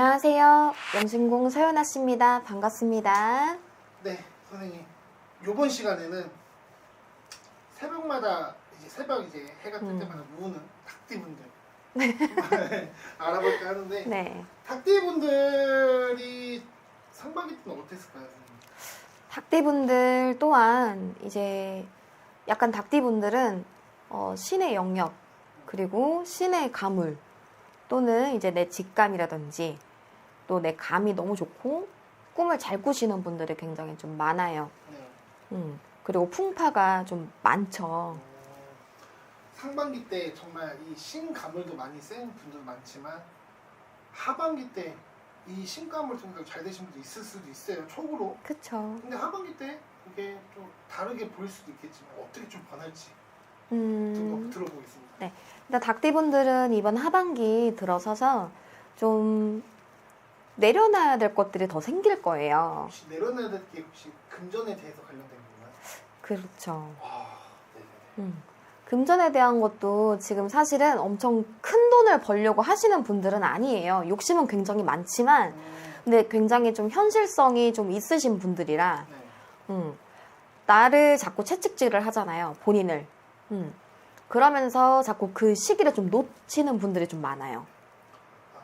안녕하세요. 영신공 서연아 씨입니다. 반갑습니다. 네, 선생님. 요번 시간에는 새벽마다 이제 새벽 이제 해가 뜰 음. 때마다 우는 닭띠분들 알아볼까 하는데 네. 닭띠분들이 상반기 때는 어땠을까요, 선생님? 닭띠분들 또한 이제 약간 닭띠분들은 어, 신의 영역 그리고 신의 가물 또는 이제 내 직감이라든지 또 내 감이 너무 좋고 꿈을 잘 꾸시는 분들이 굉장히 좀 많아요. 네. 음, 그리고 풍파가 좀 많죠. 어, 상반기 때 정말 이 신가물도 많이 센 분들 많지만 하반기 때 이 신가물 통해서 잘 되신 분도 있을 수도 있어요, 촉으로. 그쵸. 근데 하반기 때 그게 좀 다르게 보일 수도 있겠지만 어떻게 좀 변할지 음, 들- 들어보겠습니다. 일단 닭띠분들은 이번 하반기 들어서서 좀 내려놔야 될 것들이 더 생길 거예요. 혹시 내려놔야 될 게 혹시 금전에 대해서 관련된 건가요? 그렇죠. 아. 음. 금전에 대한 것도 지금 사실은 엄청 큰 돈을 벌려고 하시는 분들은 아니에요. 욕심은 굉장히 많지만, 음, 근데 굉장히 좀 현실성이 좀 있으신 분들이라, 네. 음. 나를 자꾸 채찍질을 하잖아요. 본인을. 음. 그러면서 자꾸 그 시기를 좀 놓치는 분들이 좀 많아요.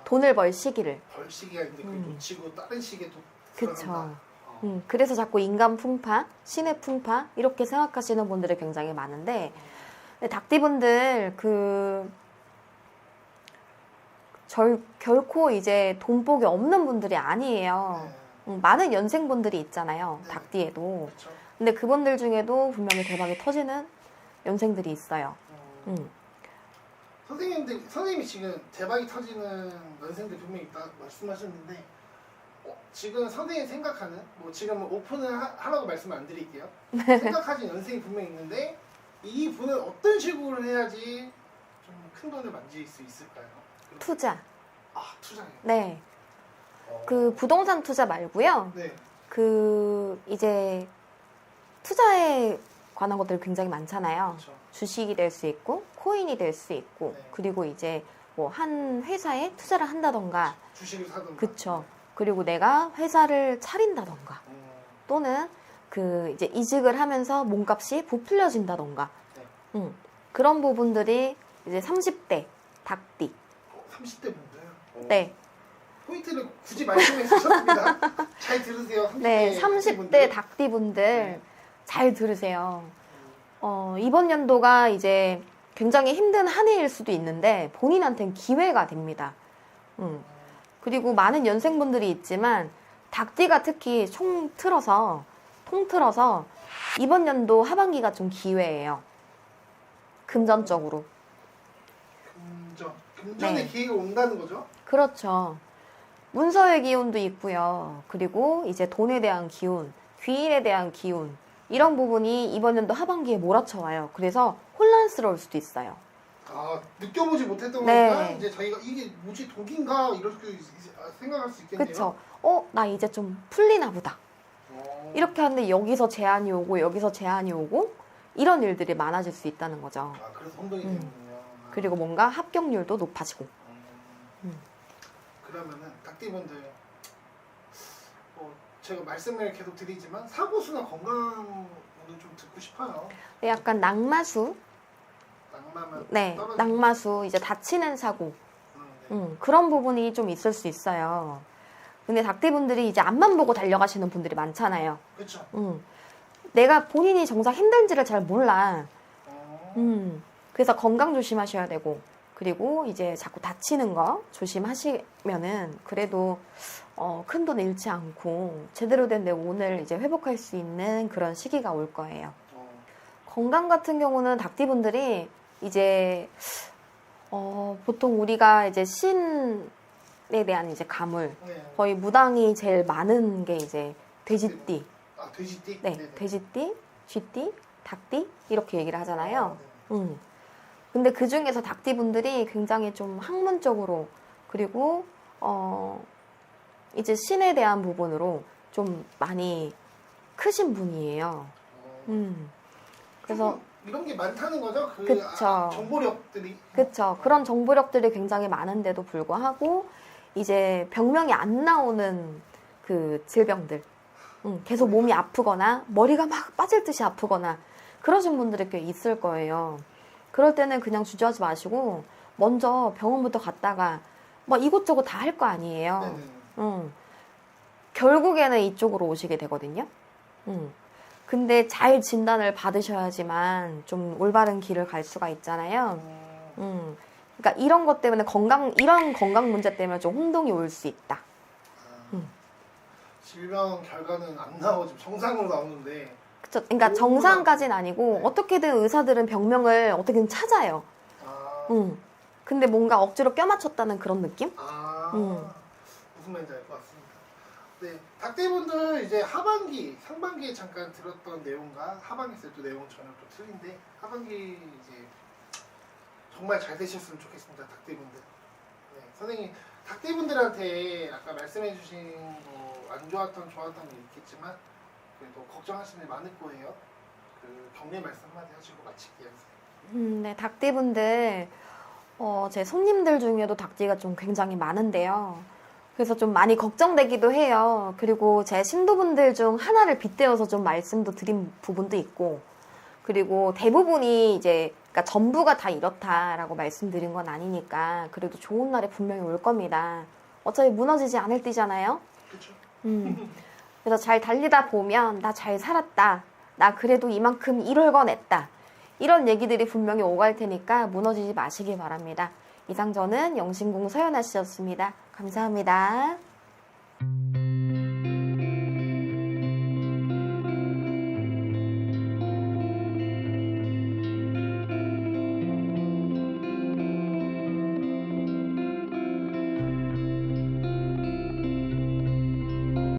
아, 돈을 벌 시기를. 벌 시기가 있는데 그걸 음. 놓치고 다른 시기에 또 그쵸. 어. 음, 그래서 자꾸 인간 풍파, 신의 풍파 이렇게 생각하시는 분들이 굉장히 많은데 닭띠분들 그 절, 결코 이제 돈복이 없는 분들이 아니에요. 네. 음, 많은 연생분들이 있잖아요. 네. 닭띠에도. 그렇죠. 근데 그분들 중에도 분명히 대박이 터지는 연생들이 있어요. 음. 음, 선생님들 선생님이 지금 대박이 터지는 연생들 분명히 있다 말씀하셨는데 어, 지금 선생님 생각하는 뭐 지금 오픈을 하, 하라고 말씀 안 드릴게요. 네. 생각하신 연생이 분명히 있는데 이 분은 어떤 식으로 해야지 좀 큰 돈을 만질 수 있을까요? 투자. 아 투자요. 네. 어. 그 부동산 투자 말고요. 네. 그 이제 투자에 관한 것들이 굉장히 많잖아요. 그렇죠. 주식이 될 수 있고 코인이 될 수 있고 네. 그리고 이제 뭐 한 회사에 투자를 한다던가 주식을 사든가. 그쵸 그리고 내가 회사를 차린다던가 음, 또는 그 이제 이직을 하면서 몸값이 부풀려진다던가 네. 음, 그런 부분들이 이제 30대 닭띠 어, 30대 분들. 어, 네, 포인트를 굳이 말씀해 주셨습니다. 잘 들으세요. 30대, 네 30대 분들. 닭띠 분들 네. 잘 들으세요 어, 이번 연도가 이제 굉장히 힘든 한 해일 수도 있는데 본인한테는 기회가 됩니다 음. 그리고 많은 연생분들이 있지만 닭띠가 특히 총 틀어서 통틀어서 이번 연도 하반기가 좀 기회예요. 금전적으로. 금전. 금전의 네. 기회가 온다는 거죠? 그렇죠. 문서의 기운도 있고요. 그리고 이제 돈에 대한 기운, 귀인에 대한 기운 이런 부분이 이번 연도 하반기에 몰아쳐 와요. 그래서 혼란스러울 수도 있어요. 아 느껴보지 못했던 네. 거니까 이제 저희가 이게 뭐지 독인가 이럴 수 있- 아, 생각할 수 있겠네요. 그쵸? 어, 나 이제 좀 풀리나 보다. 어. 이렇게 하는데 여기서 제한이 오고 여기서 제한이 오고 이런 일들이 많아질 수 있다는 거죠. 아 그래서 혼동이 음. 되는군요. 아. 그리고 뭔가 합격률도 높아지고. 음. 음. 그러면은 닭띠분들 어, 제가 말씀을 계속 드리지만 사고수나 건강 오늘 좀 듣고 싶어요. 약간 낙마수, 낭만만 네, 떨어지- 낙마수 이제 다치는 사고, 음, 네. 음, 그런 부분이 좀 있을 수 있어요. 근데 닭띠분들이 이제 앞만 보고 달려가시는 분들이 많잖아요. 그렇죠. 음, 내가 본인이 정작 힘든지를 잘 몰라. 어. 음, 그래서 건강 조심하셔야 되고, 그리고 이제 자꾸 다치는 거 조심하시면은 그래도 어, 큰 돈 잃지 않고 제대로 된 내 오늘 이제 회복할 수 있는 그런 시기가 올 거예요. 어. 건강 같은 경우는 닭띠분들이 이제 어, 보통 우리가 이제 신에 대한 이제 가물 네. 거의 무당이 제일 많은 게 이제 돼지띠, 아 돼지띠? 네, 네네. 돼지띠, 쥐띠, 닭띠 이렇게 얘기를 하잖아요. 아, 네. 음. 근데 그 중에서 닭띠분들이 굉장히 좀 학문적으로 그리고 어 이제 신에 대한 부분으로 좀 많이 크신 분이에요. 어. 음. 그래서 이런 게 많다는 거죠? 그 그쵸. 아, 정보력들이. 그쵸. 그런 정보력들이 굉장히 많은데도 불구하고 이제 병명이 안 나오는 그 질병들. 음, 계속 몸이 아프거나 머리가 막 빠질 듯이 아프거나 그러신 분들이 꽤 있을 거예요. 그럴 때는 그냥 주저하지 마시고 먼저 병원부터 갔다가 뭐 이것저것 다할 거 아니에요. 네네. 음. 결국에는 이쪽으로 오시게 되거든요. 음. 근데 잘 진단을 받으셔야지만 좀 올바른 길을 갈 수가 있잖아요. 음, 음. 그러니까 이런 것 때문에 건강 이런 건강 문제 때문에 좀 혼동이 올 수 있다. 아, 음. 질병 결과는 안 나오죠. 정상으로 나오는데. 그쵸? 그러니까 오, 정상까지는 아니고 네. 어떻게든 의사들은 병명을 어떻게든 찾아요. 아, 음. 근데 뭔가 억지로 껴맞췄다는 그런 느낌? 아 음. 무슨 말인지 알 것 같습니다. 네, 닭대분들 이제 하반기, 상반기에 잠깐 들었던 내용과 하반기 때또 내용은 전혀 또 틀린데 하반기 이제 정말 잘 되셨으면 좋겠습니다. 닭대분들. 네, 선생님 닭대분들한테 아까 말씀해주신 뭐 안 좋았던 좋았던 게 있겠지만 그래도 걱정하시는 일 많을 거예요. 그 격려 말씀 한마디 하시고 마칠게요. 음, 네, 닭띠분들, 어, 제 손님들 중에도 닭띠가 좀 굉장히 많은데요. 그래서 좀 많이 걱정되기도 해요. 그리고 제 신도분들 중 하나를 빗대어서 좀 말씀도 드린 부분도 있고, 그리고 대부분이 이제, 그러니까 전부가 다 이렇다라고 말씀드린 건 아니니까, 그래도 좋은 날이 분명히 올 겁니다. 어차피 무너지지 않을 띠잖아요? 그렇죠? 음. 그래서 잘 달리다 보면 나 잘 살았다. 나 그래도 이만큼 이뤄내냈다. 이런 얘기들이 분명히 오갈 테니까 무너지지 마시기 바랍니다. 이상 저는 영신공 서연아 씨였습니다. 감사합니다.